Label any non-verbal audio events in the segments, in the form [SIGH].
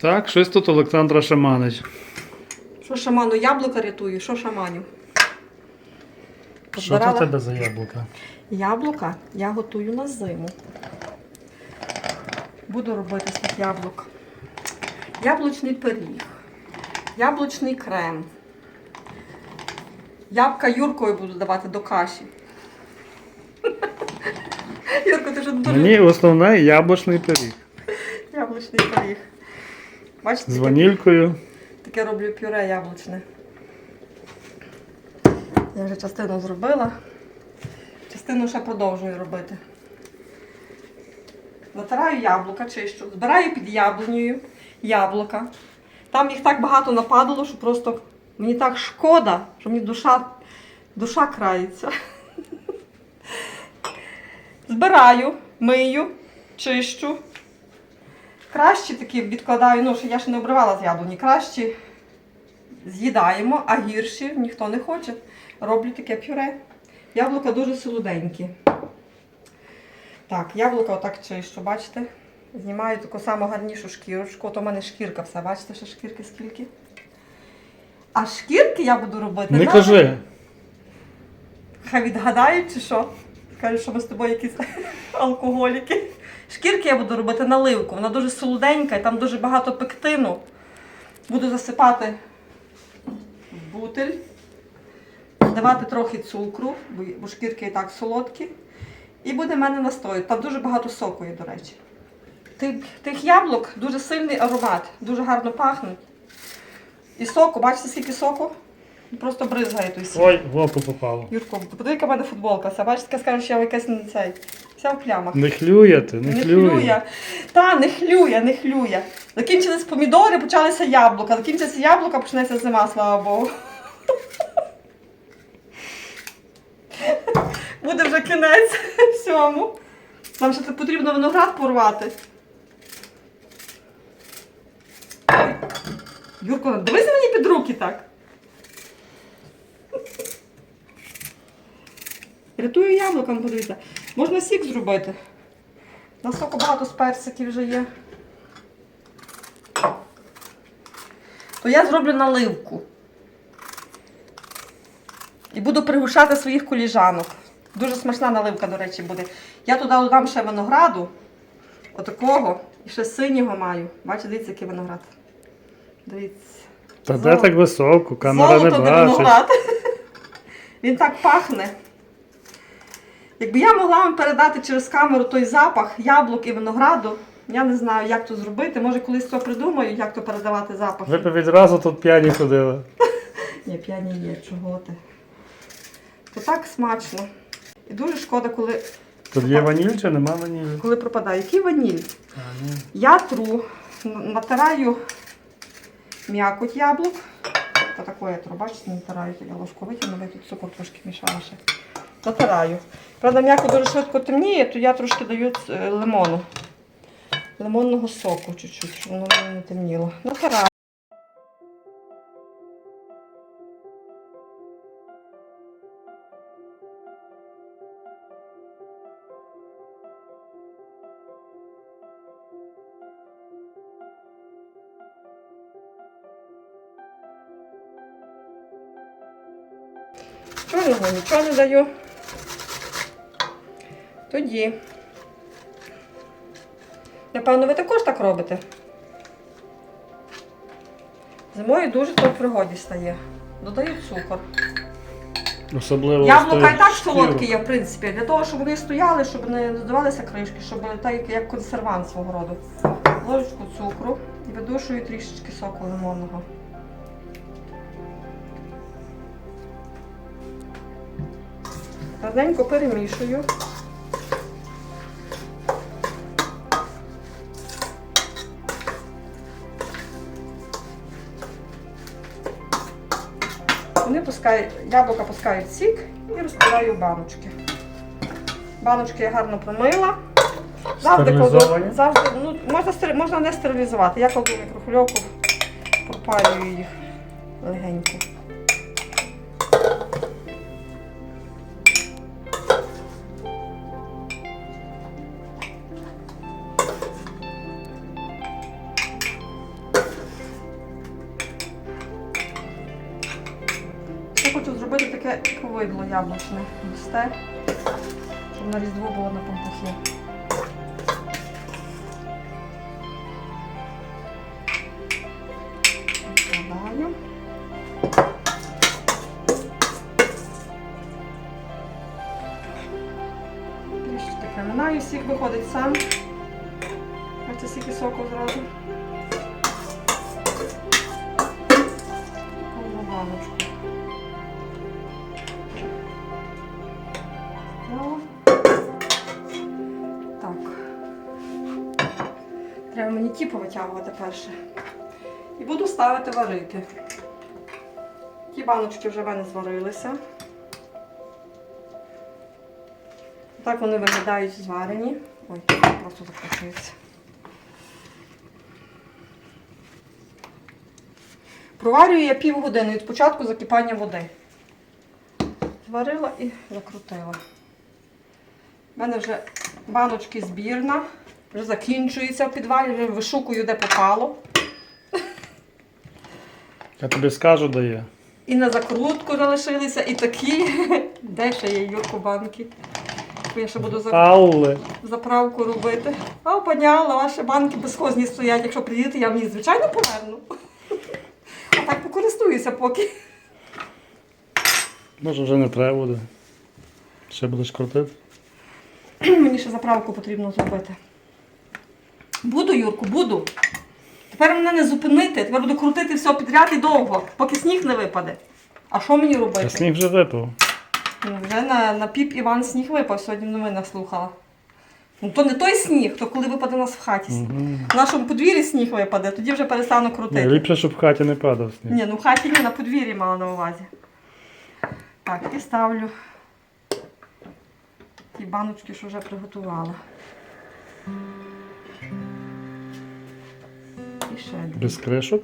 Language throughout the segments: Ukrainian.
Так, щось тут Олександра шаманить. Що шаману яблука рятую, що шаманю? Що це Позбирала тебе за яблука? Яблука я готую на зиму. Буду робити з тих яблук. Яблучний пиріг, яблучний крем. Ябка Юркою буду давати до каші. [LAUGHS] Юрко, ти вже дуже Мені основне яблучний пиріг. яблучний пиріг. Бачите, З таке, ванількою. таке роблю пюре яблучне. Я вже частину зробила. Частину ще продовжую робити. Натираю яблука, чищу, збираю під яблунею яблука. Там їх так багато нападало, що просто мені так шкода, що мені душа, душа крається. [LAUGHS] Збираю, мию, чищу. Кращі такі відкладаю, ну, що я ще не обривала з яблуні. Кращі з'їдаємо, а гірші ніхто не хоче. Роблю таке пюре. Яблука дуже солоденькі. Так, яблука отак чищу, бачите? Знімаю таку саму гарнішу шкірочку. От у мене шкірка вся, бачите, що шкірки скільки. А шкірки я буду робити. Не на- кажи. Хай відгадають чи що? Кажуть, що ми з тобою якісь алкоголіки. Шкірки я буду робити наливку. Вона дуже солоденька і там дуже багато пектину. Буду засипати в бутиль, давати трохи цукру, бо- шкірки і так солодкі. І буде в мене настой. Там дуже багато соку є, до речі. Тих, яблук дуже сильний аромат, дуже гарно пахнуть. І соку, бачите, скільки соку? Просто бризгає той. Ой, в око попало. Юрко, подивись, яка в мене футболка. Ти скажеш, що я якась не цей. Вся в плямах. Не хлює ти, не, Не хлює. хлює. Та, не хлює, не хлює. Закінчились помідори, почалися яблука. Закінчиться яблука, почнеться зима, слава Богу. [LAUGHS] Буде вже кінець [LAUGHS] всьому. Нам ще потрібно виноград порвати. Юрко, дивись мені під руки так. Рятую яблукам, подивіться. Можна сік зробити. На соку багато з персиків вже є. То я зроблю наливку. І буду пригушати своїх коліжанок. Дуже смачна наливка, до речі, буде. Я туди додам ще винограду. Отакого. І ще синього маю. Бачите, дивіться, який виноград. Дивіться. Та де так високо, камера Золото не не бачить. виноград. Він так пахне. Якби я могла вам передати через камеру той запах яблук і винограду, я не знаю, як то зробити. Може, колись то придумаю, як то передавати запах. Ви б відразу тут п'яні ходили. [LAUGHS] Ні, п'яні є, чого ти. То так смачно. І дуже шкода, коли, Тут є ваніль чи нема ванілі? коли пропадає. Який ваніль? А, ні. Я тру, натираю м'якоть яблук. Та таку я тру, бачите, натираю, я ложку витягну, я тут цукор трошки мішала ще. Натираю. Правда, м'яко дуже швидко темніє, то я трошки даю е, лимону. Лимонного соку чуть-чуть, щоб воно не темніло. Натираю. Чорного нічого не даю. Тоді. Напевно, ви також так робите. Зимою дуже то в пригоді стає. Додаю цукор. Особливо Яблука і так солодкі є, в принципі, для того, щоб вони стояли, щоб не здавалися кришки, щоб так як- як консервант свого роду. Ложечку цукру і видушую трішечки соку лимонного. Гарненько перемішую. Вони пускають, яблука пускають сік і розкладаю в баночки. Баночки я гарно промила. Завжди кладу, завжди, ну, можна, можна не стерилізувати. Я кладу мікрохльовку, мікрохвильовку, пропалюю їх легенько. Повидло яблучне. Густе, щоб на різдво було на пампухі. Викладаю. Трішки проминаю, сік виходить сам. Бачите, скільки соку зразу. Взяла. Так. Треба мені ті повитягувати перше. І буду ставити варити. Ті баночки вже в мене зварилися. Так вони виглядають зварені. Ой, просто закручується. Проварюю я півгодини від початку закипання води. Зварила і закрутила. У мене вже баночки збірна, вже закінчується в підвалі, вже вишукую, де попало. Я тобі скажу, де є. І на закрутку залишилися, і такі. [LAUGHS] Де ще є Юрку банки? Я ще буду Але. заправку робити. А, поняла, ваші банки безхозні стоять. Якщо приїдете, я їх звичайно поверну. [LAUGHS] А так покористуюся поки. Може вже не треба буде. Ще будеш крутити. [CLEARS THROAT] Мені ще заправку потрібно зробити. Буду, Юрку, буду. Тепер мене не зупинити. Тепер буду крутити все підряд і довго, поки сніг не випаде. А що мені робити? Сніг вже випав. Ну, вже на, на піп Іван сніг випав, сьогодні в новинах слухала. Ну то не той сніг, то коли випаде у нас в хаті. сніг. Угу. В нашому подвір'ї сніг випаде, тоді вже перестану Ні, крутити. ліпше, щоб в хаті не падав сніг. Ні, ну в хаті ні, на подвір'ї мала на увазі. Так, і ставлю ті баночки, що вже приготувала. І ще дві. Без кришок.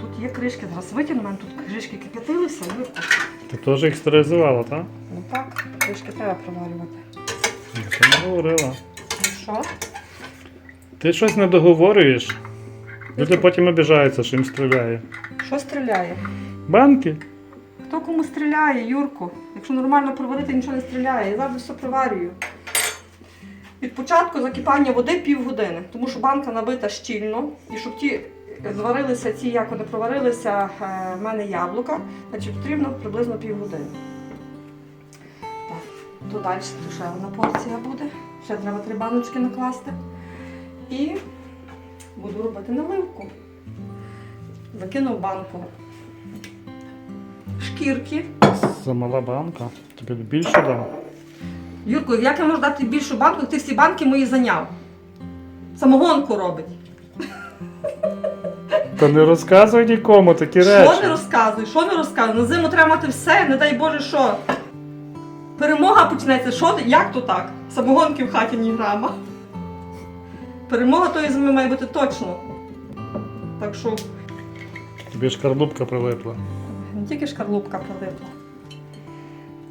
Тут є кришки, зараз витягну, у мене тут кришки кип'ятилися. Юрко. Ти теж їх стерилізувала, так? Ну так, кришки треба проварювати. Ні, Ти не говорила. Ну Що? Ти щось не договорюєш. Люди потім обіжаються, що їм стріляє. Що стріляє? Банки? Хто кому стріляє, Юрку? Якщо нормально проварити, нічого не стріляє. Я завжди все проварюю. Від початку закипання води півгодини, тому що банка набита щільно, і щоб ті зварилися, ці як вони проварилися, е, в мене яблука, значить потрібно приблизно півгодини. Так, то далі то порція буде. Ще треба три баночки накласти. І буду робити наливку. Закину в банку шкірки. Замала банка. Тобі більше дам. Юрко, як я можу дати більшу банку, ти всі банки мої зайняв? Самогонку робить. Та не розказуй нікому такі Що речі. не розказуй, що не розказуй? На зиму треба мати все, не дай Боже, що. Перемога почнеться. Що? Як то так? Самогонки в хаті ні грама. Перемога тої зими має бути точно. Так що Тобі шкарлупка прилипла. Не тільки шкарлупка прилипла.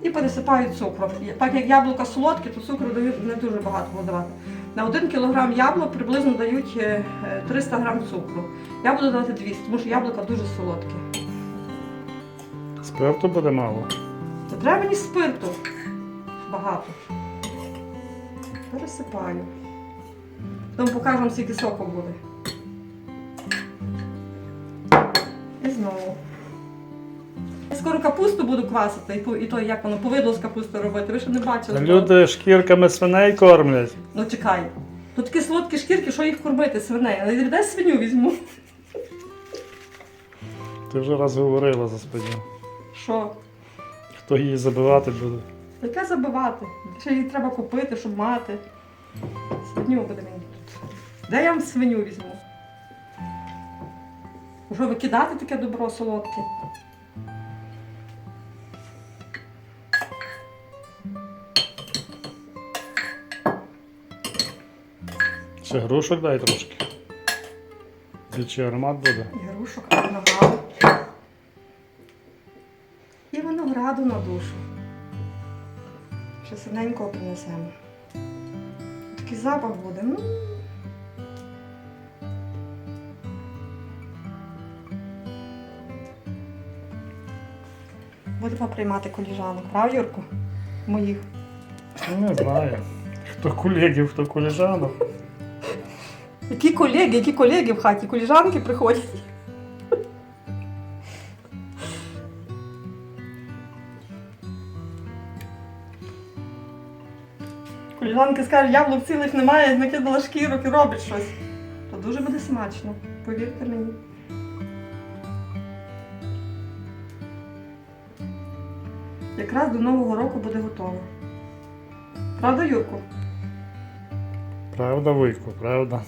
І пересипаю цукром. Так як яблука солодкі, то цукру дають не дуже багато буду давати. На 1 кг яблук приблизно дають е, е, 300 г цукру. Я буду давати 200, тому що яблука дуже солодкі. Спирту буде мало. Не треба мені спирту. Багато. Пересипаю. Покажу вам, скільки соку буде. І знову. Скоро капусту буду квасити, і, по- і то, як воно, повидло з капусти робити. Ви ще не бачили. Люди шкірками свиней кормлять. Ну чекай. Тут такі солодкі шкірки, що їх кормити, свиней. Але де свиню візьму? Ти вже раз говорила за спиню. Що? Хто її забивати буде? Яке забивати? Ще її треба купити, щоб мати. Свиню буде мені тут. Де я вам свиню візьму? Що викидати таке добро солодке? Ще грушок дай трошки. Дичий аромат буде. І грушок і винограду. І винограду на душу. Ще синенького принесемо. Такий запах буде. м. Будемо приймати коліжанок, правда, Юрку? Моїх. Не знаю. Хто колегів, хто коліжанок. Які колеги, які колеги в хаті, коліжанки приходять. Коліжанки скажуть, яблук цілих немає, накидала шкірок і робить щось. То дуже буде смачно, повірте мені. Якраз до Нового року буде готово. Правда, Юрку? Правда, Вуйку, правда.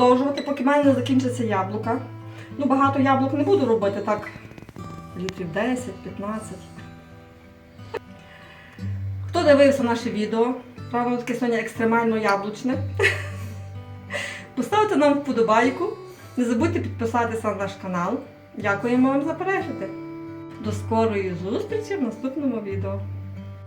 Продовжувати, поки в мене не закінчаться яблука. Ну, багато яблук не буду робити, так. Літрів 10-15. Хто дивився наше відео? Правда, таке сьогодні екстремально яблучне. [LAUGHS] Поставте нам вподобайку. Не забудьте підписатися на наш канал. Дякуємо вам за перегляди. До скорої зустрічі в наступному відео.